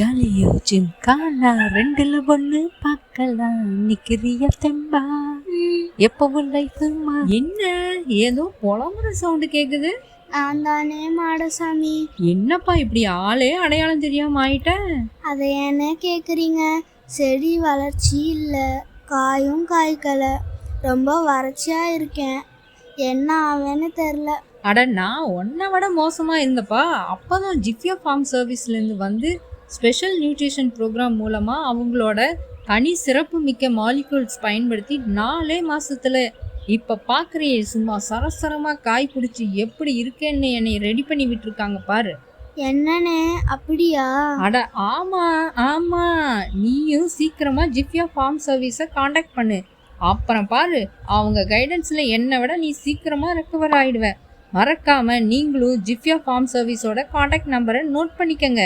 ஜாலியோ ஜிம்கானா ரெண்டுல ஒண்ணு பார்க்கலாம். நிக்கிறிய தெம்பா? எப்பவும் லைஃப் என்ன? ஏதோ புலம்புற சவுண்டு கேக்குது. நான் தானே மாடசாமி. என்னப்பா இப்படி ஆளே அடையாளம் தெரியாம ஆயிட்ட? அதை என்ன கேட்குறீங்க செடி வளர்ச்சி இல்லை. காயும் காய்க்கல. ரொம்ப வறட்சியா இருக்கேன். என்ன ஆவேன்னு தெரில. அட நான் உன்னை விட மோசமா இருந்தப்பா. அப்பதான் ஜிஃபியா ஃபார்ம் சர்வீஸ்ல இருந்து வந்து ஸ்பெஷல் நியூட்ரிஷன் ப்ரோக்ராம் மூலமா அவங்களோட தனி சிறப்பு மிக்க மாலிகூல்ஸ் பயன்படுத்தி நாலே மாசத்துல இப்ப பாக்குறியே சும்மா சரசரமா காய் பிடிச்சி எப்படி இருக்கேன்னு என்னை ரெடி பண்ணி விட்டுருக்காங்க பாரு. என்னண்ணே அப்படியா? அட ஆமா ஆமா. நீயும் சீக்கிரமா ஜிஃபியா ஃபார்ம் சர்வீஸை காண்டாக்ட் பண்ணு. அப்புறம் பாரு அவங்க கைடன்ஸ்ல என்னை விட நீ சீக்கிரமா ரெக்கவர் ஆயிடுவ. மறக்காம நீங்களும் ஜிஃபியா ஃபார்ம் சர்வீஸோட காண்டாக்ட் நம்பரை நோட் பண்ணிக்கங்க.